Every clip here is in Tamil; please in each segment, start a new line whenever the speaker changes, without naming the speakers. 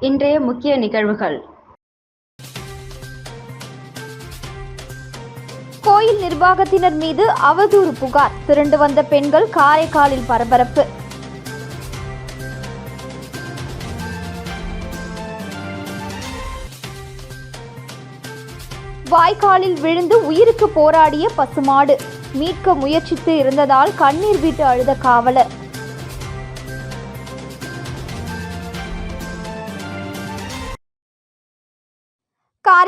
இன்றைய முக்கிய நிகழ்வுகள்.
கோயில் நிர்வாகத்தினர் மீது அவதூறு புகார். திரண்டு வந்த பெண்கள் காரைக்காலில் பரபரப்பு. வாய்க்காலில் விழுந்து உயிருக்கு போராடிய பசுமாடு. மீட்க முயற்சித்து இருந்ததால் கண்ணீர் விட்டு அழுத காவலர்.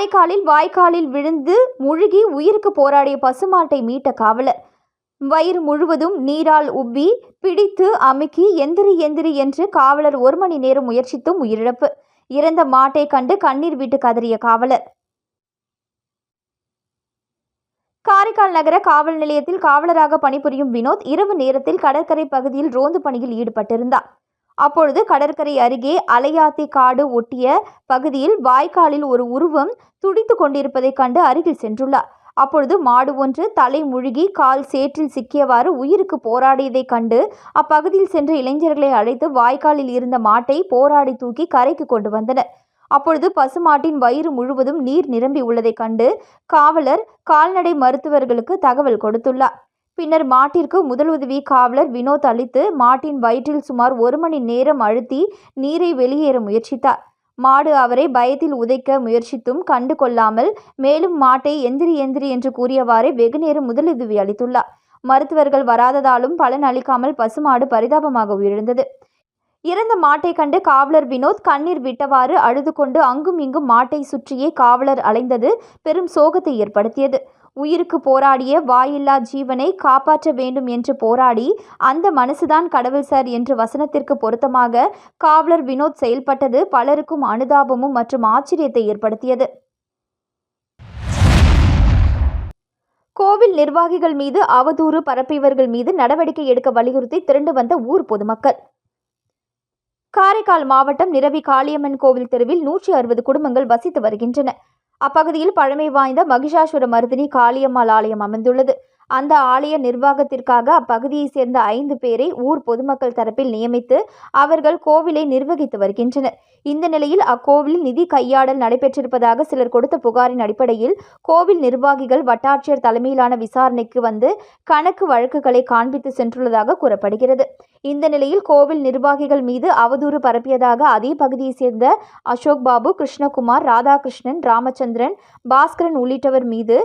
காரைக்காலில் வாய்க்காலில் விழுந்து முழுகி உயிருக்கு போராடிய பசுமாட்டை மீட்ட காவலர். வயிறு முழுவதும் நீரால் உப்பி பிடித்து அமுக்கி எந்திரி எந்திரி என்று காவலர் ஒரு மணி நேரம் முயற்சித்தும் உயிரிழப்பு. இறந்த மாட்டை கண்டு கண்ணீர் விட்டு கதறிய காவலர். காரைக்கால் நகர காவல் நிலையத்தில் காவலராக பணிபுரியும் வினோத் இரவு நேரத்தில் கடற்கரை பகுதியில் ரோந்து பணியில் ஈடுபட்டிருந்தார். அப்பொழுது கடற்கரை அருகே அலையாத்தி காடு ஒட்டிய பகுதியில் வாய்க்காலில் ஒரு உருவம் துடித்து கொண்டிருப்பதைக் கண்டு அருகில் சென்றுள்ளார். அப்பொழுது மாடு ஒன்று தலை முழுகி கால் சேற்றில் சிக்கியவாறு உயிருக்கு போராடியதைக் கண்டு அப்பகுதியில் சென்ற இளைஞர்களை அழைத்து வாய்க்காலில் இருந்த மாட்டை போராடி தூக்கி கரைக்கு கொண்டு வந்தனர். அப்பொழுது பசுமாட்டின் வயிறு முழுவதும் நீர் நிரம்பி உள்ளதைக் கண்டு காவலர் கால்நடை மருத்துவர்களுக்கு தகவல் கொடுத்துள்ளார். பின்னர் மாட்டிற்கு முதலுதவி காவலர் வினோத் அளித்து மாட்டின் வயிற்றில் சுமார் ஒரு மணி நேரம் அழுத்தி நீரை வெளியேற முயற்சித்தார். மாடு அவரை பயத்தில் உதைக்க முயற்சித்தும் கண்டு கொள்ளாமல் மேலும் மாட்டை எந்திரி எந்திரி என்று கூறியவாறே வெகுநேரம் முதலுதவி அளித்துள்ளார். மருத்துவர்கள் வராததாலும் பலன் அளிக்காமல் பசுமாடு பரிதாபமாக உயிரிழந்தது. இறந்த மாட்டை கண்டு காவலர் வினோத் கண்ணீர் விட்டவாறு அழுது கொண்டு அங்கும் இங்கும் மாட்டை சுற்றியே காவலர் அலைந்தது பெரும் சோகத்தை ஏற்படுத்தியது. உயிருக்கு போராடிய வாயில்லா ஜீவனை காப்பாற்ற வேண்டும் என்று போராடி அந்த மனசுதான் கடவுள் சார் என்று வசனத்திற்கு பொருத்தமாக காவலர் வினோத் செயல்பட்டது பலருக்கும் அனுதாபமும் மற்றும் ஆச்சரியத்தை ஏற்படுத்தியது. கோவில் நிர்வாகிகள் மீது அவதூறு பரப்பியவர்கள் மீது நடவடிக்கை எடுக்க வலியுறுத்தி திரண்டு வந்த ஊர் பொதுமக்கள். காரைக்கால் மாவட்டம் நிரவி காளியம்மன் கோவில் தெருவில் நூற்றி அறுபது குடும்பங்கள் வசித்து வருகின்றன. அப்பகுதியில் பழமை வாய்ந்த மகிஷாசுர மருதினி காளியம்மாள் ஆலயம் அமைந்துள்ளது. அந்த ஆலய நிர்வாகத்திற்காக அப்பகுதியைச் சேர்ந்த ஐந்து பேரை ஊர் பொதுமக்கள் தரப்பில் நியமித்து அவர்கள் கோவிலை நிர்வகித்து வருகின்றனர். இந்த நிலையில் அக்கோவிலில் நிதி கையாடல் நடைபெற்றிருப்பதாக சிலர் கொடுத்த புகாரின் அடிப்படையில் கோவில் நிர்வாகிகள் வட்டாட்சியர் தலைமையிலான விசாரணைக்கு வந்து கணக்கு வழக்குகளை காண்பித்து சென்றுள்ளதாக கூறப்படுகிறது. இந்த நிலையில் கோவில் நிர்வாகிகள் மீது அவதூறு பரப்பியதாக அதே பகுதியைச் சேர்ந்த அசோக் பாபு கிருஷ்ணகுமார் ராதாகிருஷ்ணன் ராமச்சந்திரன் பாஸ்கரன் உள்ளிட்டவர் மீது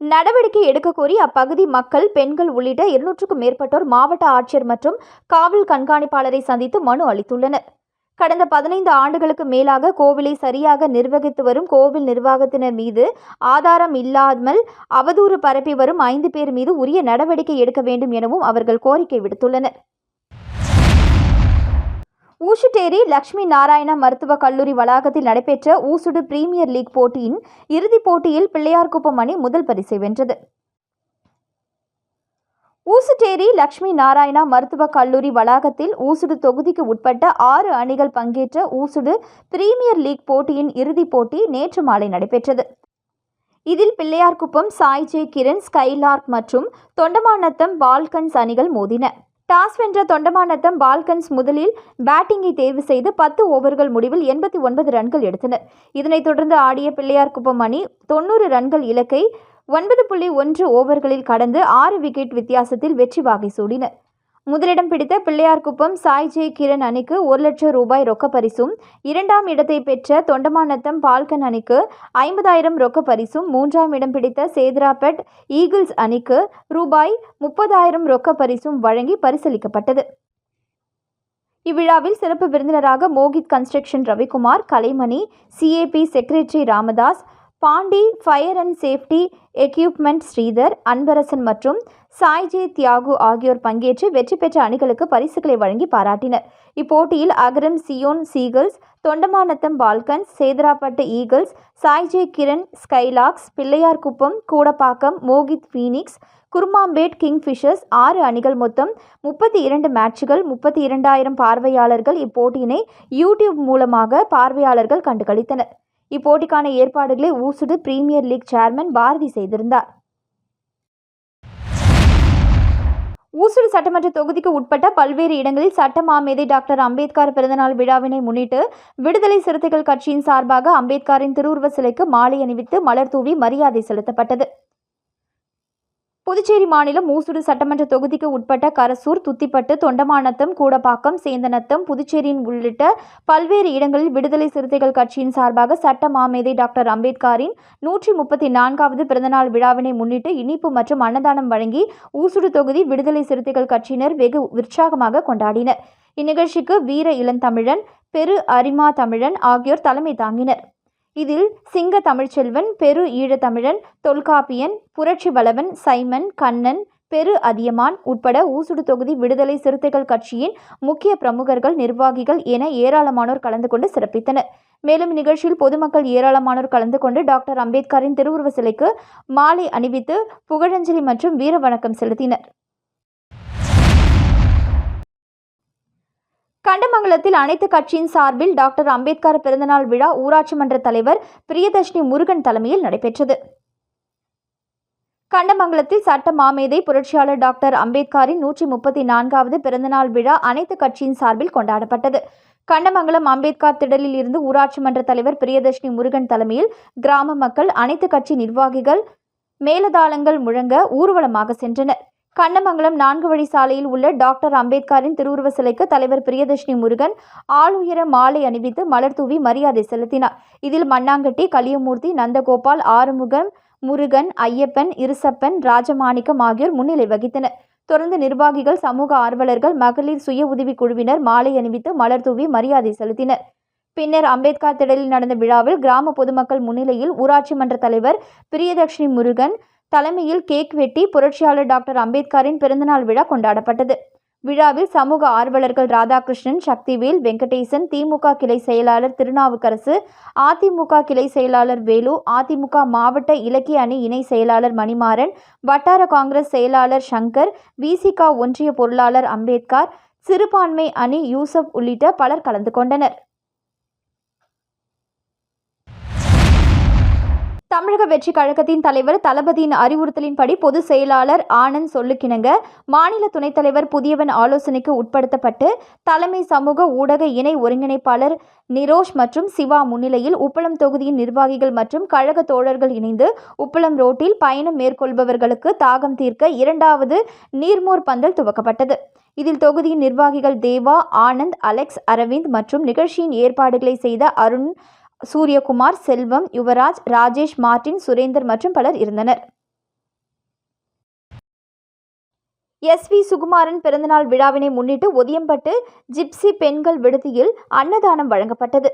நடவடிக்கை எடுக்க கோரி அப்பகுதி மக்கள் பெண்கள் உள்ளிட்ட இருநூற்றுக்கும் மேற்பட்டோர் மாவட்ட ஆட்சியர் மற்றும் காவல் கண்காணிப்பாளரை சந்தித்து மனு அளித்துள்ளனர். கடந்த பதினைந்து ஆண்டுகளுக்கு மேலாக கோவிலை சரியாக நிர்வகித்து வரும் கோவில் நிர்வாகத்தினர் மீது ஆதாரம் இல்லாமல் அவதூறு பரப்பி வரும் ஐந்து பேர் மீது உரிய நடவடிக்கை எடுக்க வேண்டும் எனவும் அவர்கள் கோரிக்கை விடுத்துள்ளனர். ஊசுட்டேரி லக்ஷ்மி நாராயணா மருத்துவக் கல்லூரி வளாகத்தில் நடைபெற்ற ஊசுடு பிரீமியர் லீக் போட்டியின் இறுதிப் போட்டியில் பிள்ளையார்குப்பம் அணி முதல் பரிசை வென்றது. ஊசுட்டேரி லக்ஷ்மி நாராயணா மருத்துவக் கல்லூரி வளாகத்தில் ஊசுடு தொகுதிக்கு உட்பட்ட ஆறு அணிகள் பங்கேற்ற ஊசுடு பிரீமியர் லீக் போட்டியின் இறுதிப் போட்டி நேற்று மாலை நடைபெற்றது. இதில் பிள்ளையார்குப்பம் சாய் ஜே கிரண் ஸ்கைலார்க் மற்றும் தொண்டமாநத்தம் பால்கன்ஸ் அணிகள் மோதின. டாஸ் வென்ற தொண்டமானத்தம் பால்கன்ஸ் முதலில் பேட்டிங்கை தேர்வு செய்து பத்து ஓவர்கள் முடிவில் எண்பத்தி ஒன்பது ரன்கள் எடுத்தனர். இதனைத் தொடர்ந்து ஆடிய பிள்ளையார்குப்பம் அணி தொண்ணூறு ரன்கள் இலக்கை ஒன்பது புள்ளி ஒன்று ஓவர்களில் கடந்து ஆறு விக்கெட் வித்தியாசத்தில் வெற்றி வாகை சூடினர். முதலிடம் பிடித்த பிள்ளையார்குப்பம் சாய் ஜே கிரண் அணிக்கு ஒரு லட்சம் ரூபாய் ரொக்க பரிசும் இரண்டாம் இடத்தை பெற்ற தொண்டமாநத்தம் பால்கன் அணிக்கு ஐம்பதாயிரம் ரொக்க பரிசும் மூன்றாம் இடம் பிடித்த சேத்ராபெட் ஈகிள்ஸ் அணிக்கு ரூபாய் முப்பதாயிரம் ரொக்க பரிசும் வழங்கி பரிசளிக்கப்பட்டது. இவ்விழாவில் சிறப்பு விருந்தினராக Mohit construction Ravikumar Kalaimani CAP secretary Ramadas Pondy fire and safety equipment Sridhar Anbarasan மற்றும் சாய்ஜி தியாகு ஆகியோர் பங்கேற்று வெற்றி பெற்ற அணிகளுக்கு பரிசுகளை வழங்கி பாராட்டினர். இப்போட்டியில் Agaram Zion Seagulls Thondamanatham Falcons Sedarapet Eagles Sai J Kiran Skylarks Pillaiyarkuppam Koodapakkam Mohit Phoenix Kurumbapet Kingfishers ஆறு அணிகள் மொத்தம் முப்பத்தி இரண்டு மேட்சுகள் முப்பத்தி இரண்டாயிரம் பார்வையாளர்கள் இப்போட்டியினை யூடியூப் மூலமாக பார்வையாளர்கள் கண்டுகளித்தனர். இப்போட்டிக்கான ஏற்பாடுகளை Oussudu premier league chairman Bharathi செய்திருந்தார். ஊசுடு சட்டமன்ற தொகுதிக்கு உட்பட்ட பல்வேறு இடங்களில் சட்ட மாமேதை டாக்டர் அம்பேத்கர் பிறந்தநாள் விழாவினை முன்னிட்டு விடுதலை சிறுத்தைகள் கட்சியின் சார்பாக அம்பேத்கரின் திருவுருவ சிலைக்கு மாலை அணிவித்து மலர் தூவி மரியாதை செலுத்தப்பட்டது. புதுச்சேரி மாநிலம் மூசூடு சட்டமன்ற தொகுதிக்கு உட்பட்ட கரசூர் துத்திப்பட்டு தொண்டமானத்தம் கூடப்பாக்கம் சேந்தனத்தம் புதுச்சேரியின் உள்ளிட்ட பல்வேறு இடங்களில் விடுதலை சிறுத்தைகள் கட்சியின் சார்பாக சட்ட மாமேதை டாக்டர் அம்பேத்கரின் நூற்றி முப்பத்தி நான்காவது பிறந்தநாள் விழாவினை முன்னிட்டு இனிப்பு மற்றும் அன்னதானம் வழங்கி ஊசுடு தொகுதி விடுதலை சிறுத்தைகள் கட்சியினர் வெகு உற்சாகமாக கொண்டாடினர். இந்நிகழ்ச்சிக்கு வீர இளந்தமிழன் பெரு அரிமா தமிழன் ஆகியோர் தலைமை தாங்கினர். இதில் சிங்க தமிழ்ச்செல்வன் பெரு ஈழத்தமிழன் தொல்காப்பியன் புரட்சி வளவன் சைமன் கண்ணன் பெரு அதியமான் உட்பட ஊசுடு தொகுதி விடுதலை சிறுத்தைகள் கட்சியின் முக்கிய பிரமுகர்கள் நிர்வாகிகள் என ஏராளமானோர் கலந்து கொண்டு சிறப்பித்தனர். மேலும் நிகழ்ச்சியில் பொதுமக்கள் ஏராளமானோர் கலந்து கொண்டு டாக்டர் அம்பேத்கரின் திருவுருவ சிலைக்கு மாலை அணிவித்து புகழஞ்சலி மற்றும் வீர வணக்கம் செலுத்தினர். கண்டமங்கலத்தில் அனைத்து கட்சியின் சார்பில் டாக்டர் அம்பேத்கர் பிறந்தநாள் விழா ஊராட்சி மன்ற தலைவர் பிரியதர்ஷினி முருகன் தலைமையில் நடைபெற்றது. கண்டமங்கலத்தில் சட்ட மாமேதை புரட்சியாளர் டாக்டர் அம்பேத்கரின் நூற்றி முப்பத்தி நான்காவது பிறந்தநாள் விழா அனைத்து கட்சியின் சார்பில் கொண்டாடப்பட்டது. கண்டமங்கலம் அம்பேத்கர் திடலில் இருந்து ஊராட்சி மன்ற தலைவர் பிரியதர்ஷினி முருகன் தலைமையில் கிராம மக்கள் அனைத்து கட்சி நிர்வாகிகள் மேலதாளங்கள் முழங்க ஊர்வலமாக சென்றனர். கண்ணமங்கலம் நான்கு வழி சாலையில் உள்ள டாக்டர் அம்பேத்கரின் திருவுருவ சிலைக்கு தலைவர் பிரியதர்ஷினி முருகன் ஆளுயர மாலை அணிவித்து மலர் தூவி மரியாதை செலுத்தினார். இதில் மண்ணாங்கட்டி கலியமூர்த்தி நந்தகோபால் ஆறுமுகம் முருகன் ஐயப்பன் இருசப்பன் ராஜமாணிக்கம் ஆகியோர் முன்னிலை வகித்தனர். தொடர்ந்து நிர்வாகிகள் சமூக ஆர்வலர்கள் மகளிர் சுய உதவி குழுவினர் மாலை அணிவித்து மலர் தூவி மரியாதை செலுத்தினர். பின்னர் அம்பேத்கர் திடலில் நடந்த விழாவில் கிராம பொதுமக்கள் முன்னிலையில் ஊராட்சி மன்ற தலைவர் பிரியதர்ஷினி முருகன் தலைமையில் கேக் வெட்டி புரட்சியாளர் டாக்டர் அம்பேத்கரின் பிறந்தநாள் விழா கொண்டாடப்பட்டது. விழாவில் சமூக ஆர்வலர்கள் ராதாகிருஷ்ணன் சக்திவேல் வெங்கடேசன் திமுக கிளை செயலாளர் திருநாவுக்கரசு அதிமுக கிளை செயலாளர் வேலு அதிமுக மாவட்ட இலக்கிய அணி இணை செயலாளர் மணிமாறன் வட்டார காங்கிரஸ் செயலாளர் சங்கர் விசிகா ஒன்றிய பொருளாளர் அம்பேத்கர் சிறுபான்மை அணி யூசப் உள்ளிட்ட பலர் கலந்து கொண்டனர். தமிழக வெற்றி கழகத்தின் தலைவர் தளபதியின் அறிவுறுத்தலின்படி பொதுச் செயலாளர் ஆனந்த் சொல்லுக்கிணங்க மாநில துணைத் தலைவர் புதியவன் ஆலோசனைக்கு உட்படுத்தப்பட்டு தலைமை சமூக ஊடக இணை ஒருங்கிணைப்பாளர் நிரோஷ் மற்றும் சிவா முன்னிலையில் உப்பளம் தொகுதியின் நிர்வாகிகள் மற்றும் கழக தோழர்கள் இணைந்து உப்பளம் ரோட்டில் பயணம் மேற்கொள்பவர்களுக்கு தாகம் தீர்க்க இரண்டாவது நீர்மோர் பந்தல் துவக்கப்பட்டது. இதில் தொகுதியின் நிர்வாகிகள் தேவா ஆனந்த் அலெக்ஸ் அரவிந்த் மற்றும் நிகழ்ச்சியின் ஏற்பாடுகளை செய்த அருண் சூரியகுமார் செல்வம் யுவராஜ் ராஜேஷ் மார்டின் சுரேந்தர் மற்றும் பலர் இருந்தனர். எஸ். வி. சுகுமாரன் பிறந்தநாள் விழாவினை முன்னிட்டு ஒதியம்பட்டு ஜிப்சி பெண்கள் விடுதியில் அன்னதானம் வழங்கப்பட்டது.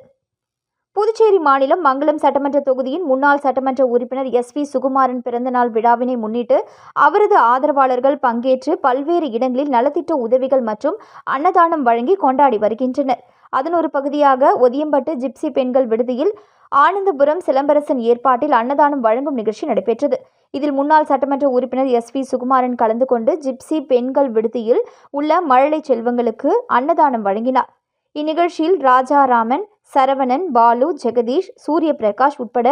புதுச்சேரி மாநிலம் மங்களம் சட்டமன்ற தொகுதியின் முன்னாள் சட்டமன்ற உறுப்பினர் எஸ். வி. சுகுமாரன் பிறந்தநாள் விழாவினை முன்னிட்டு அவரது ஆதரவாளர்கள் பங்கேற்று பல்வேறு இடங்களில் நலத்திட்ட உதவிகள் மற்றும் அன்னதானம் வழங்கி கொண்டாடி வருகின்றனர். அதன் ஒரு பகுதியாக ஒதியம்பட்டு ஜிப்சி பெண்கள் விடுதியில் ஆனந்தபுரம் சிலம்பரசன் ஏற்பாட்டில் அன்னதானம் வழங்கும் நிகழ்ச்சி நடைபெற்றது. இதில் முன்னாள் சட்டமன்ற உறுப்பினர் எஸ் வி சுகுமாரன் கலந்து கொண்டு ஜிப்சி பெண்கள் விடுதியில் உள்ள மழலை செல்வங்களுக்கு அன்னதானம் வழங்கினார். இந்நிகழ்ச்சியில் ராஜாராமன் சரவணன் பாலு ஜெகதீஷ் சூரிய பிரகாஷ் உட்பட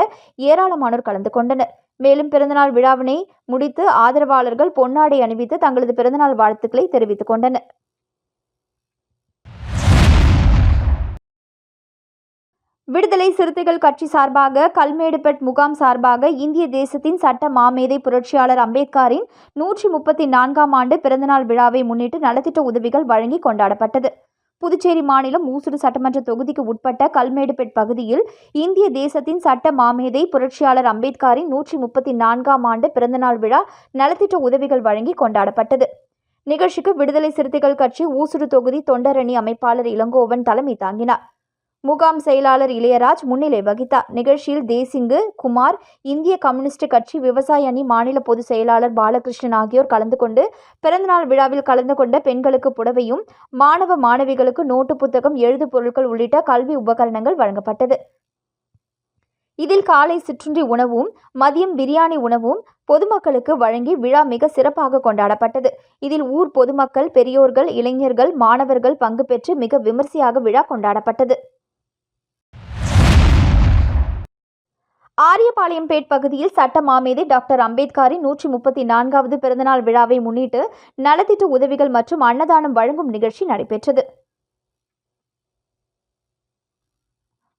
ஏராளமானோர் கலந்து கொண்டனர். மேலும் பிறந்தநாள் விழாவினை முடித்து ஆதரவாளர்கள் பொன்னாடை அணிவித்து தங்களது பிறந்தநாள் வாழ்த்துக்களை தெரிவித்துக் கொண்டனர். விடுதலை சிறுத்தைகள் கட்சி சார்பாக கல்மேடுபெட் முகாம் சார்பாக இந்திய தேசத்தின் சட்ட மாமேதை புரட்சியாளர் அம்பேத்கரின் நூற்றி முப்பத்தி நான்காம் ஆண்டு பிறந்தநாள் விழாவை முன்னிட்டு நலத்திட்ட உதவிகள் வழங்கி கொண்டாடப்பட்டது. புதுச்சேரி மாநிலம் ஊசுடு சட்டமன்ற தொகுதிக்கு உட்பட்ட கல்மேடுபெட் பகுதியில் இந்திய தேசத்தின் சட்ட மாமேதை புரட்சியாளர் அம்பேத்கரின் நூற்றி முப்பத்தி நான்காம் ஆண்டு பிறந்தநாள் விழா நலத்திட்ட உதவிகள் வழங்கி கொண்டாடப்பட்டது. நிகழ்ச்சிக்கு விடுதலை சிறுத்தைகள் கட்சி ஊசுடு தொகுதி தொண்டரணி அமைப்பாளர் இளங்கோவன் தலைமை தாங்கினார். முகாம் செயலாளர் இளையராஜ் முன்னிலை வகித்தார். நிகழ்ச்சியில் தேசிங்கு குமார் இந்திய கம்யூனிஸ்ட் கட்சி விவசாய அணி மாநில பொதுச் செயலாளர் பாலகிருஷ்ணன் ஆகியோர் கலந்து கொண்டு பிறந்தநாள் விழாவில் கலந்து கொண்ட பெண்களுக்கு புடவையும் மாணவ மாணவிகளுக்கு நோட்டு புத்தகம் எழுது பொருட்கள் உள்ளிட்ட கல்வி உபகரணங்கள் வழங்கப்பட்டது. இதில் காலை சிற்றுண்டி உணவும் மதியம் பிரியாணி உணவும் பொதுமக்களுக்கு வழங்கி விழா மிக சிறப்பாக கொண்டாடப்பட்டது. இதில் ஊர் பொதுமக்கள் பெரியோர்கள் இளைஞர்கள் மாணவர்கள் பங்கு பெற்று மிக விமர்சையாக விழா கொண்டாடப்பட்டது. ஆரியபாளையம்பேட் பகுதியில் சட்ட மாமேதை டாக்டர் அம்பேத்கரின் நூற்றி முப்பத்தி நான்காவது பிறந்தநாள் விழாவை முன்னிட்டு நலத்திட்ட உதவிகள் மற்றும் அன்னதானம் வழங்கும் நிகழ்ச்சி நடைபெற்றது.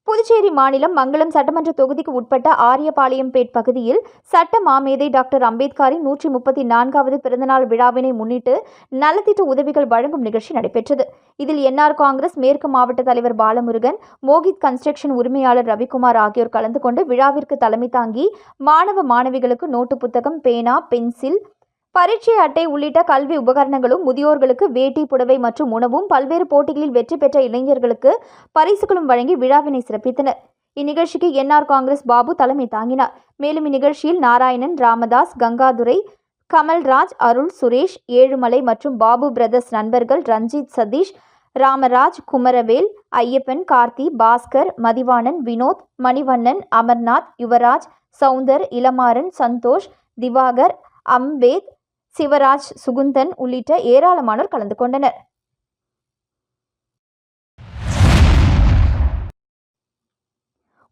புதுச்சேரி மாநிலம் மங்களம் சட்டமன்ற தொகுதிக்கு உட்பட்ட ஆரியபாளையம்பேட் பகுதியில் சட்ட மாமேதை டாக்டர் அம்பேத்கரின் நூற்றி முப்பத்தி நான்காவது பிறந்தநாள் விழாவினை முன்னிட்டு நலத்திட்ட உதவிகள் வழங்கும் நிகழ்ச்சி நடைபெற்றது. இதில் என்ஆர் காங்கிரஸ் மேற்கு மாவட்ட தலைவர் பாலமுருகன் மோகித் கன்ஸ்ட்ரக்ஷன் உரிமையாளர் ரவிக்குமார் ஆகியோர் கலந்து கொண்டு விழாவிற்கு தலைமை தாங்கி மாணவ மாணவிகளுக்கு நோட்டு புத்தகம் பேனா பென்சில் பரீட்சை அட்டை உள்ளிட்ட கல்வி உபகரணங்களும் முதியோர்களுக்கு வேட்டி புடவை மற்றும் உணவும் பல்வேறு போட்டிகளில் வெற்றி பெற்ற இளைஞர்களுக்கு பரிசுகளும் வழங்கி விழாவினை சிறப்பித்தனர். இந்நிகழ்ச்சிக்கு என்ஆர் காங்கிரஸ் பாபு தலைமை தாங்கினார். மேலும் இந்நிகழ்ச்சியில் நாராயணன் ராமதாஸ் கங்காதுரை கமல்ராஜ் அருள் சுரேஷ் ஏழுமலை மற்றும் பாபு பிரதர்ஸ் நண்பர்கள் ரஞ்சித் சதீஷ் ராமராஜ் குமரவேல் ஐயப்பன் கார்த்தி பாஸ்கர் மதிவாணன் வினோத் மணிவண்ணன் அமர்நாத் யுவராஜ் சவுந்தர் இளமாறன் சந்தோஷ் திவாகர் அம்பேத் சிவராஜ் சுகுந்தன் உள்ளிட்ட ஏராளமானோர் கலந்து கொண்டனர்.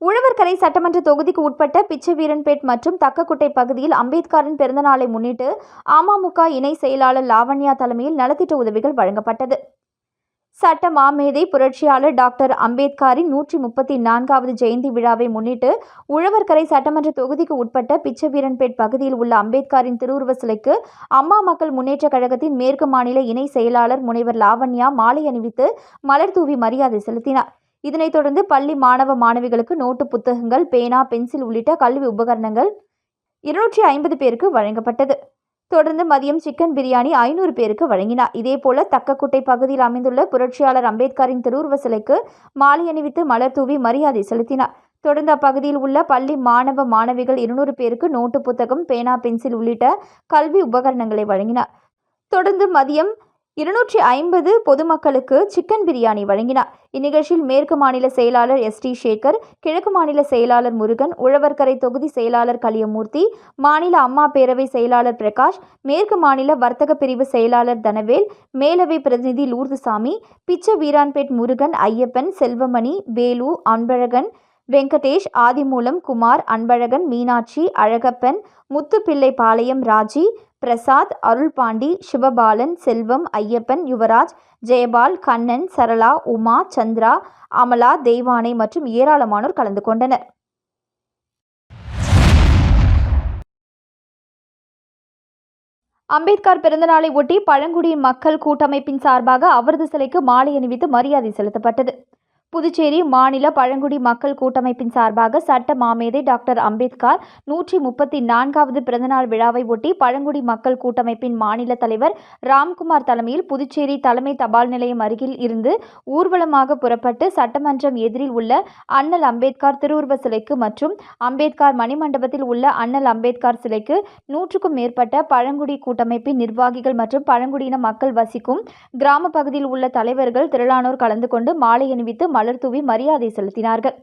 உழவர்கரை சட்டமன்ற தொகுதிக்கு உட்பட்ட பிச்சைவீரன்பேட் மற்றும் தக்கக்குட்டை பகுதியில் அம்பேத்கரின் பிறந்தநாளை முன்னிட்டு அமமுக இணை செயலாளர் லாவண்யா தலைமையில் நலத்திட்ட உதவிகள் வழங்கப்பட்டது. சட்ட மாமேதை புரட்சியாளர் டாக்டர் அம்பேத்கரின் நூற்றி முப்பத்தி நான்காவது ஜெயந்தி விழாவை முன்னிட்டு உழவர்கரை சட்டமன்ற தொகுதிக்கு உட்பட்ட பிச்சவீரன்பேட் பகுதியில் உள்ள அம்பேத்கரின் திருவுருவ சிலைக்கு அம்மா மக்கள் முன்னேற்றக் கழகத்தின் மேற்கு மாநில இணை செயலாளர் முனைவர் லாவண்யா மாலை அணிவித்து மலர் தூவி மரியாதை செலுத்தினார். இதனைத் தொடர்ந்து பள்ளி மாணவ மாணவிகளுக்கு நோட்டு புத்தகங்கள் பேனா பென்சில் உள்ளிட்ட கல்வி உபகரணங்கள் இருநூற்றி ஐம்பது பேருக்கு வழங்கப்பட்டது. தொடர்ந்து மதியம் சிக்கன் பிரியாணி ஐநூறு பேருக்கு வழங்கினார். இதேபோல தக்கக்குட்டை பகுதியில் அமைந்துள்ள புரட்சியாளர் அம்பேத்கரின் திருவுருவ சிலைக்கு மாலை அணிவித்து மலர் தூவி மரியாதை செலுத்தினார். தொடர்ந்து அப்பகுதியில் உள்ள பள்ளி மாணவ மாணவிகள் இருநூறு பேருக்கு நோட்டு புத்தகம் பேனா பென்சில் உள்ளிட்ட கல்வி உபகரணங்களை வழங்கினார். தொடர்ந்து மதியம் இருநூற்றி ஐம்பது பொதுமக்களுக்கு சிக்கன் பிரியாணி வழங்கினார். இந்நிகழ்ச்சியில் மேற்கு மாநில செயலாளர் எஸ் டி சேகர் கிழக்கு மாநில செயலாளர் முருகன் உழவர்கரை தொகுதி செயலாளர் கலியமூர்த்தி மாநில அம்மா பேரவை செயலாளர் பிரகாஷ் மேற்கு மாநில வர்த்தக பிரிவு செயலாளர் தனவேல் மேலவை பிரதிநிதி லூர்துசாமி பிச்ச வீரான்பேட் முருகன் ஐயப்பன் செல்வமணி வேலு அன்பழகன் வெங்கடேஷ் ஆதிமூலம் குமார் அன்பழகன் மீனாட்சி அழகப்பன் முத்துப்பிள்ளை பாளையம் ராஜி பிரசாத் அருள்பாண்டி சிவபாலன் செல்வம் ஐயப்பன் யுவராஜ் ஜெயபால் கண்ணன் சரளா உமா சந்திரா அமலா தெய்வானை மற்றும் ஏராளமானோர் கலந்து கொண்டனர். அம்பேத்கர் பிறந்தநாளை ஒட்டி பழங்குடியின் மக்கள் கூட்டமைப்பின் சார்பாக அவரது சிலைக்கு மாலை அணிவித்து மரியாதை செலுத்தப்பட்டது. புதுச்சேரி மாநில பழங்குடி மக்கள் கூட்டமைப்பின் சார்பாக சட்ட மாமேதை டாக்டர் அம்பேத்கர் நூற்றி முப்பத்தி நான்காவது பிறந்தநாள் விழாவை ஒட்டி பழங்குடி மக்கள் கூட்டமைப்பின் மாநில தலைவர் ராம்குமார் தலைமையில் புதுச்சேரி தலைமை தபால் நிலையம் அருகில் இருந்து ஊர்வலமாக புறப்பட்டு சட்டமன்றம் எதிரில் உள்ள அண்ணல் அம்பேத்கர் திருவுருவ சிலைக்கு மற்றும் அம்பேத்கர் மணிமண்டபத்தில் உள்ள அண்ணல் அம்பேத்கர் சிலைக்கு நூற்றுக்கும் மேற்பட்ட பழங்குடி கூட்டமைப்பின் நிர்வாகிகள் மற்றும் பழங்குடியின மக்கள் வசிக்கும் கிராம பகுதியில் உள்ள தலைவர்கள் திரளானோர் கலந்து கொண்டு மாலை அணிவித்து மலர் தூவி மரியாதை செலுத்தினார்கள்.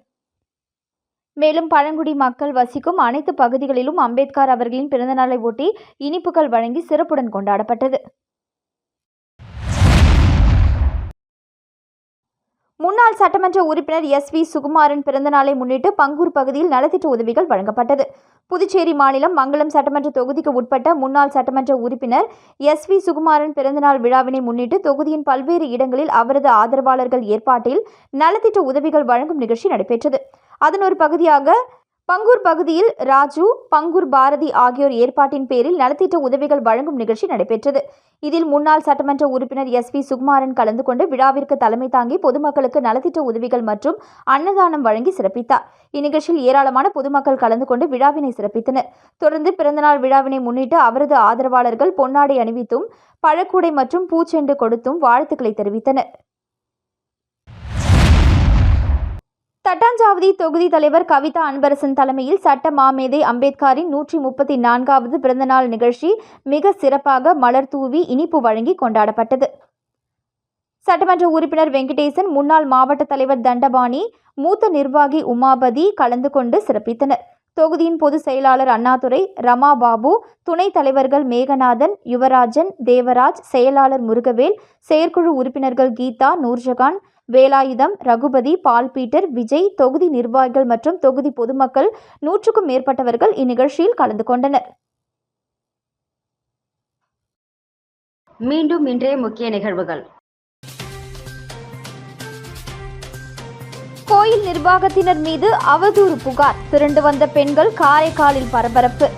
மேலும் பழங்குடி மக்கள் வசிக்கும் அனைத்து பகுதிகளிலும் அம்பேத்கர் அவர்களின் பிறந்தநாளை ஒட்டி இனிப்புகள் வழங்கி சிறப்புடன் கொண்டாடப்பட்டது. முன்னாள் சட்டமன்ற உறுப்பினர் எஸ் வி சுகுமாரன் பிறந்தநாளை முன்னிட்டு பங்கூர் பகுதியில் நலத்திட்ட உதவிகள் வழங்கப்பட்டது. புதுச்சேரி மாநிலம் மங்களம் சட்டமன்ற தொகுதிக்கு உட்பட்ட முன்னாள் சட்டமன்ற உறுப்பினர் எஸ் வி சுகுமாரன் பிறந்தநாள் விழாவினை முன்னிட்டு தொகுதியின் பல்வேறு இடங்களில் அவரது ஆதரவாளர்கள் ஏற்பாட்டில் நலத்திட்ட உதவிகள் வழங்கும் நிகழ்ச்சி நடைபெற்றது. அதன் ஒரு பகுதியாக பங்கூர் பகுதியில் ராஜு பங்கூர் பாரதி ஆகியோர் ஏற்பாட்டின் பேரில் நலத்திட்ட உதவிகள் வழங்கும் நிகழ்ச்சி நடைபெற்றது. இதில் முன்னாள் சட்டமன்ற உறுப்பினர் எஸ் வி சுகுமாரன் கலந்து கொண்டு விழாவிற்கு தலைமை தாங்கி பொதுமக்களுக்கு நலத்திட்ட உதவிகள் மற்றும் அன்னதானம் வழங்கி சிறப்பித்தார். இந்நிகழ்ச்சியில் ஏராளமான பொதுமக்கள் கலந்து கொண்டு விழாவினை சிறப்பித்தனர். தொடர்ந்து பிறந்தநாள் விழாவினை முன்னிட்டு அவரது ஆதரவாளர்கள் பொன்னாடை அணிவித்தும் பழக்கூடை மற்றும் பூச்செண்டு கொடுத்தும் வாழ்த்துக்களை தெரிவித்தனர். தட்டாஞ்சாவதி தொகுதி தலைவர் கவிதா அன்பரசன் தலைமையில் சட்ட மாமேதை அம்பேத்கரின் நூற்றி முப்பத்தி நான்காவது பிறந்தநாள் நிகழ்ச்சி மிக சிறப்பாக மலர் தூவி இனிப்பு வழங்கி கொண்டாடப்பட்டது. சட்டமன்ற உறுப்பினர் வெங்கடேசன் முன்னாள் மாவட்ட தலைவர் தண்டபாணி மூத்த நிர்வாகி உமாபதி கலந்து கொண்டு சிறப்பித்தனர். தொகுதியின் பொதுச் செயலாளர் அண்ணாதுரை ரமா பாபு துணைத் தலைவர்கள் மேகநாதன் யுவராஜன் தேவராஜ் செயலாளர் முருகவேல் செயற்குழு உறுப்பினர்கள் கீதா நூர்ஜகான் வேலாயுதம் ரகுபதி பால் பீட்டர் விஜய் தொகுதி நிர்வாகிகள் மற்றும் தொகுதி பொதுமக்கள் நூற்றுக்கும் மேற்பட்டவர்கள் இந்நிகழ்ச்சியில் கலந்து கொண்டனர்.
மீண்டும் இன்றைய முக்கிய நிகழ்வுகள்.
கோயில் நிர்வாகத்தினர் மீது அவதூறு புகார். திரண்டு வந்த பெண்கள் காரைக்காலில் பரபரப்பு.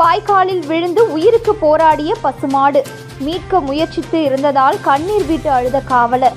வாய்க்காலில் விழுந்து உயிருக்கு போராடிய பசுமாடு. மீட்க முயற்சித்து இருந்ததால் கண்ணீர் விட்டு அழுத காவலர்.